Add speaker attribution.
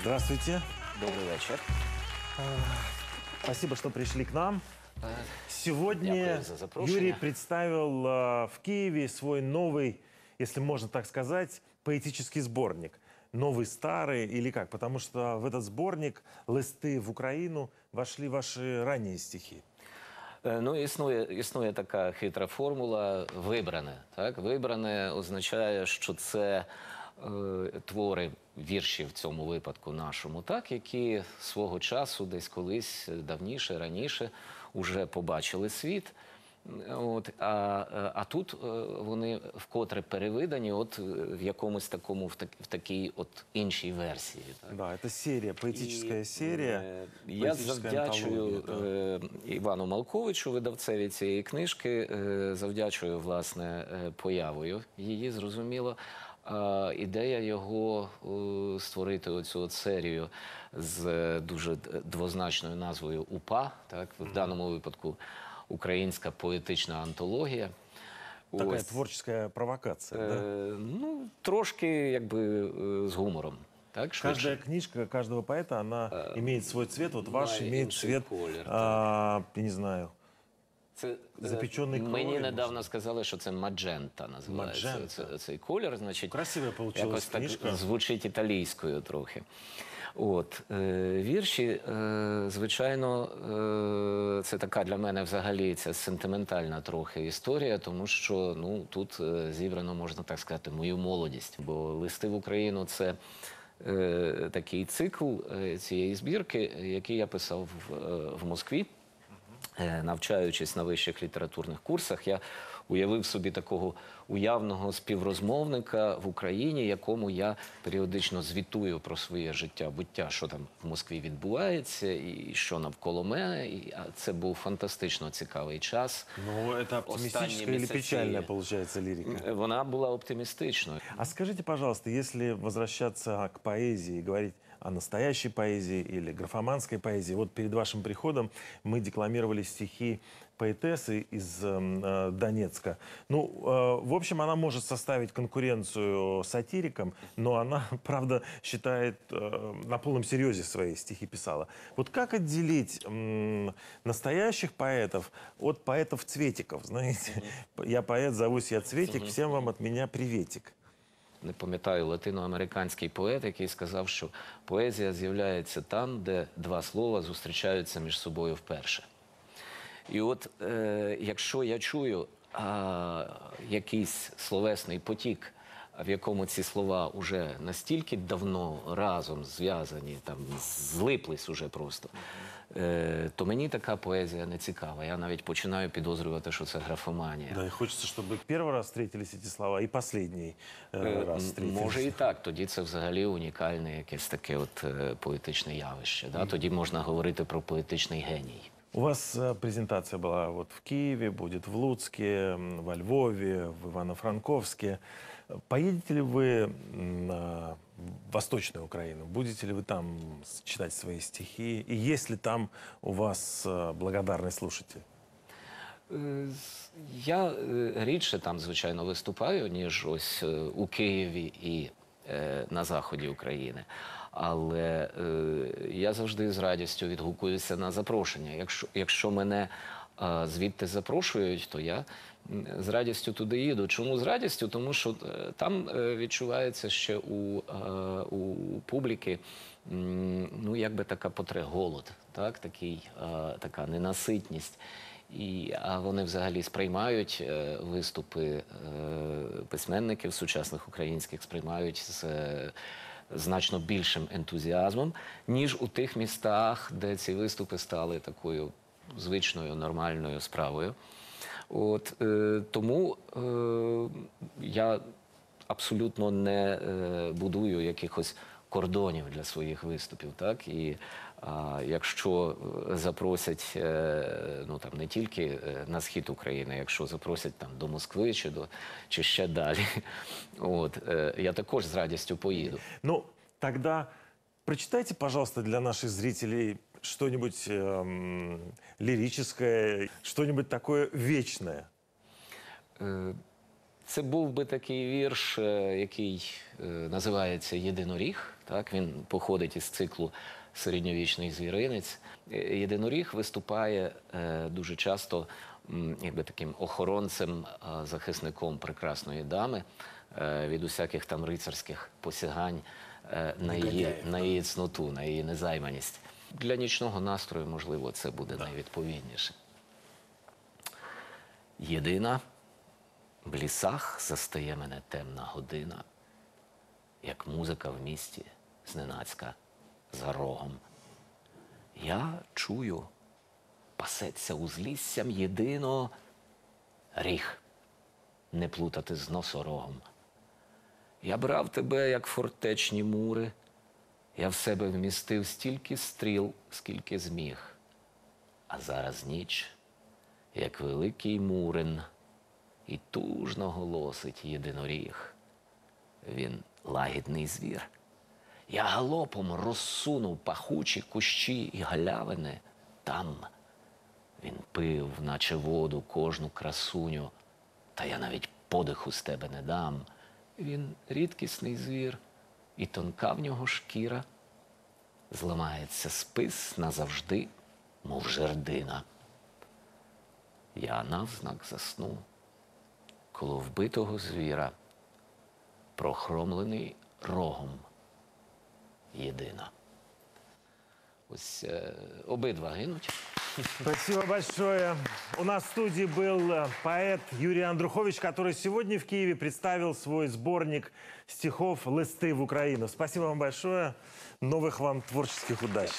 Speaker 1: Здравствуйте.
Speaker 2: Добрий вечір.
Speaker 1: Спасибо, что пришли к нам. Сегодня
Speaker 2: Дякую за запрошення.
Speaker 1: Юрий представил э, в Киеве свой новый, если можно так сказать, поэтический сборник. Новый, старый или как? Потому что в этот сборник «Листы в Украину» вошли ваши ранние стихи.
Speaker 2: Е, Ну, існує, існує така хитра формула вибране. Так? Вибране означає, що це е, твори вірші в цьому випадку нашому, так, які свого часу, десь колись е, давніше, раніше, уже побачили світ. От, а, е, а тут е, вони вкотре перевидані, от е, в якомусь такому, в, так, в такій от іншій версії. Так?
Speaker 1: Да, это серия, поэтическая
Speaker 2: І,
Speaker 1: серия.
Speaker 2: е, Я
Speaker 1: поэтическая
Speaker 2: завдячую
Speaker 1: антология, да.
Speaker 2: е, Івану Малковичу, видавцеві цієї книжки, е, завдячую власне е, появою її, зрозуміло. А ідея його е, створити оцю от серію з е, дуже двозначною назвою УПА, так в даному випадку українська поетична антологія.
Speaker 1: Такая
Speaker 2: Ось.
Speaker 1: творческая провокация.
Speaker 2: Е,
Speaker 1: да?
Speaker 2: ну трошки якби е, з гумором. Так.
Speaker 1: Каждая книжка каждого поэта, она имеет свой цвет. Вот ваш имеет цвет,
Speaker 2: колір,
Speaker 1: а, я не знаю,
Speaker 2: Це е,
Speaker 1: Запечений
Speaker 2: Мені недавно сказали, що це маджента називається.
Speaker 1: Маджента.
Speaker 2: Це, цей колір, значить,
Speaker 1: получилась
Speaker 2: якось так
Speaker 1: книжка.
Speaker 2: звучить італійською трохи. От е, вірші, е, звичайно, е, це така для мене взагалі це сентиментальна трохи історія, тому що ну тут е, зібрано, можна так сказати, мою молодість. Бо листи в Україну це е, такий цикл е, цієї збірки, який я писав е, в Москві. Е, Навчаючись на вищих літературних курсах, я уявив собі такого уявного співрозмовника в Україні, якому я періодично звітую про своє життя, буття, що там в Москві відбувається, і що навколо мене. І, а це був фантастично цікавий час.
Speaker 1: ну это оптимистическая
Speaker 2: Останние
Speaker 1: или
Speaker 2: месяцы.
Speaker 1: печальная получается лирика?
Speaker 2: Е, Вона була оптимістичною.
Speaker 1: А скажите, пожалуйста, если возвращаться к поэзии, говорить о настоящей поэзии или графоманской поэзии, вот перед вашим приходом мы декламировали стихи поэтессы из эм, э, Донецка. Ну, э, в общем, она может составить конкуренцию сатирикам, но она, правда, считает, э, на полном серьезе свои стихи писала. Вот как отделить м, настоящих поэтов от поэтов-цветиков? Знаете, я поэт, зовусь я Цветик, всем вам от меня приветик.
Speaker 2: Не пам'ятаю, латиноамериканський поет, який сказав, що поезія з'являється там, де два слова зустрічаються між собою вперше. І от е, якщо я чую а, якийсь словесний потік, в якому ці слова вже настільки давно разом зв'язані, там злиплись уже просто, е, то мені така поезія не цікава. Я навіть починаю підозрювати, що це графоманія.
Speaker 1: Да, и хочется, чтобы первый раз встретились эти слова и последний э,
Speaker 2: Е,
Speaker 1: раз
Speaker 2: м,
Speaker 1: встретились.
Speaker 2: Може і так, тоді це взагалі унікальне якесь таке от е, поетичне явище. Да? Тоді можна говорити про поетичний геній.
Speaker 1: У вас э, презентация была вот в Киеве, будет в Луцке, м, во Львове, в Ивано-Франковске. Поедете ли вы м, на Восточную Украину? Будете ли вы там с- читать свои стихи? И есть ли там у вас э, благодарный слушатель?
Speaker 2: Е, з- Я е, рідше там, звичайно, виступаю, ніж ось е, у Києві і е, на заході України. Але е, я завжди з радістю відгукуюся на запрошення. Якщо, якщо мене е, звідти запрошують, то я з радістю туди їду. Чому з радістю? Тому що е, там е, відчувається ще у, е, у публіки ну, якби така потре голод, так? Такий, е, така ненаситність. І, а вони взагалі сприймають е, виступи е, письменників сучасних українських, сприймають з е, значно більшим ентузіазмом, ніж у тих містах, де ці виступи стали такою звичною нормальною справою. От, е, тому е, я абсолютно не е, будую якихось кордонів для своїх виступів. Так? І а, якщо е, запросять е, ну, там, не тільки е, на схід України, якщо запросять там, до Москви чи, до, чи ще далі, от, я також з радістю поїду.
Speaker 1: Ну, тогда прочитайте, пожалуйста, для наших зрителей что-нибудь эм, лирическое, что-нибудь такое вечное.
Speaker 2: Це був би такий вірш, е, який е, називається Єдиноріг. Так, він походить із циклу Середньовічний звіринець. Е, Єдиноріг виступає дуже часто якби таким охоронцем, захисником прекрасної дами від усяких там рицарських посягань на її, на її цноту, на її незайманість. Для нічного настрою, можливо, це буде найвідповідніше. Єдина в лісах застає мене темна година, як музика в місті зненацька за рогом. Я чую, пасеться узліссям єдино ріг, не плутати з носорогом. Я брав тебе, як фортечні мури, я в себе вмістив стільки стріл, скільки зміг. А зараз ніч, як великий мурин, і тужно голосить єдиноріг. Він лагідний звір. Я галопом розсунув пахучі кущі і галявини. Там він пив, наче воду, кожну красуню, та я навіть подиху з тебе не дам. Він рідкісний звір, і тонка в нього шкіра. Зламається спис назавжди, мов жердина. Я навзнак засну коло вбитого звіра, прохромлений рогом єдина. Ось е, обидва гинуть.
Speaker 1: Спасибо большое. У нас в студии был э, поэт Юрий Андрухович, который сегодня в Киеве представил свой сборник стихов «Листы в Украину». Спасибо вам большое. Новых вам творческих удач.